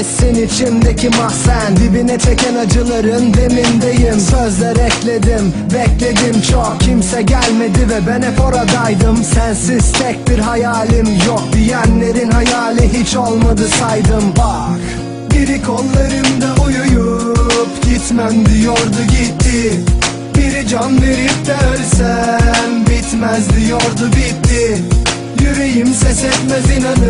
geçsin içimdeki mahzen. Dibine çeken acıların demindeyim. Sözler ekledim bekledim. Çok Kimse gelmedi ve ben hep oradaydım. Sensiz tek bir hayalim yok Diyenlerin hayali hiç olmadı saydım. Bak biri kollarımda uyuyup Gitmem diyordu gitti. Biri can verip de ölsem Bitmez diyordu bitti. Yüreğim ses etmez inanır